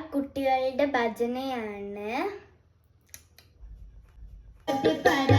കുട്ടികളുടെ ഭജനയാണ്. പര